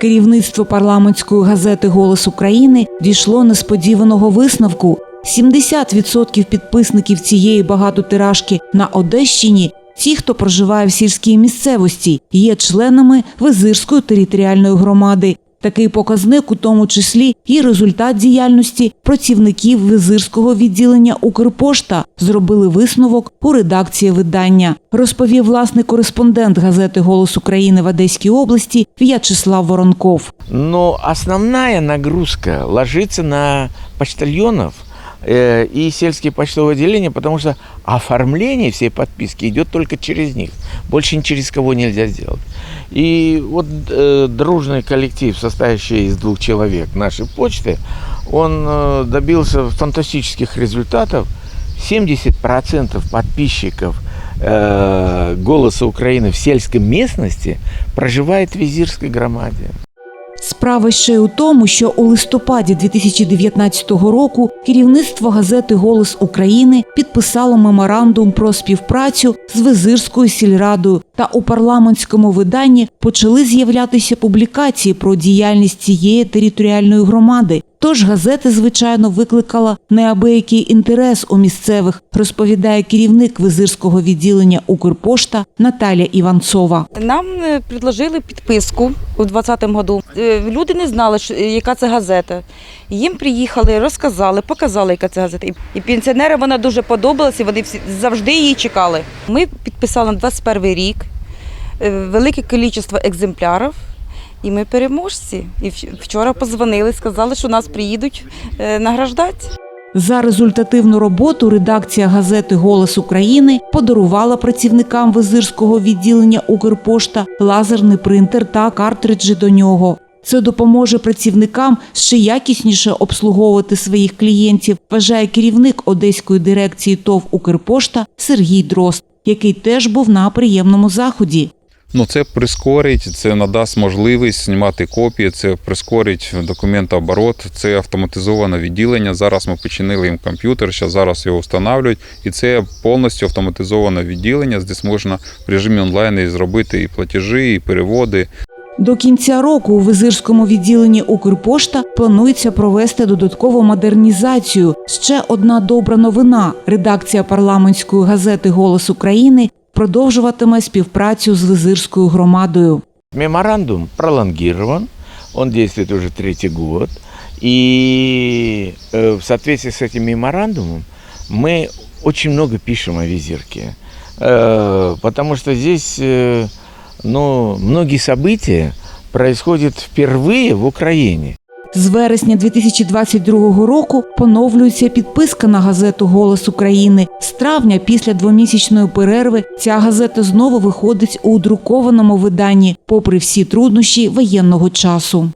Керівництво парламентської газети Голос України дійшло несподіваного висновку. 70% підписників цієї багатотиражки на Одещині, ті, хто проживає в сільській місцевості, є членами Визирської територіальної громади. Такий показник, у тому числі і результат діяльності працівників Визирського відділення Укрпошта, зробили висновок у редакції видання. Розповів власний кореспондент газети Голос України в Одеській області В'ячеслав Воронков. Ну, основна нагрузка лежить на почтальонов э, и сельские почтовые отделения, потому что оформление всей подписки идет только через них. Больше ни через кого нельзя сделать. И вот э, дружный коллектив, состоящий из двух человек нашей почты, он э, добился фантастических результатов. 70% подписчиков э, «Голоса Украины» в сельской местности проживает в Визирской громаде. Справа ще й у тому, що у листопаді 2019 року керівництво газети Голос України підписало меморандум про співпрацю з Визирською сільрадою, та у парламентському виданні почали з'являтися публікації про діяльність цієї територіальної громади. Тож газета, звичайно, викликала неабиякий інтерес у місцевих, розповідає керівник визирського відділення Укрпошта Наталя Іванцова. Нам е, предложили підписку у 2020 году. Е, Люди не знали, е, яка це газета. Їм приїхали, розказали, показали, яка це газета. І- пенсіонерам вона дуже подобалася, вони всі завжди її чекали. Ми підписали на 21 рік велике кількість екземплярів. І ми переможці. І вчора позвонили, сказали, що нас приїдуть е, награждати. За результативну роботу редакція газети Голос України подарувала працівникам визирського відділення Укрпошта лазерний принтер та картриджі до нього. Це допоможе працівникам ще якісніше обслуговувати своїх клієнтів, вважає керівник одеської дирекції ТОВ Укрпошта Сергій Дрозд, який теж був на приємному заході. Ну, це прискорить, це надасть можливість знімати копії, це прискорить документооборот, це автоматизоване відділення. Зараз ми починили їм комп'ютер, ще зараз його встановлюють, і це повністю автоматизоване відділення, де можна в режимі онлайн і зробити і платежі, і переводи. До кінця року у визирському відділенні Укрпошта планується провести додаткову модернізацію. Ще одна добра новина. Редакція парламентської газети Голос України продовжуватиме співпрацю з визирською громадою. Меморандум пролонгирован, он действует уже третий год. И э, в соответствии с этим меморандумом мы очень много пишем о визирке. Э, потому что здесь э, ну, многие события происходят впервые в Украине. З вересня 2022 року поновлюється підписка на газету Голос України. З травня, після двомісячної перерви, ця газета знову виходить у друкованому виданні, попри всі труднощі воєнного часу.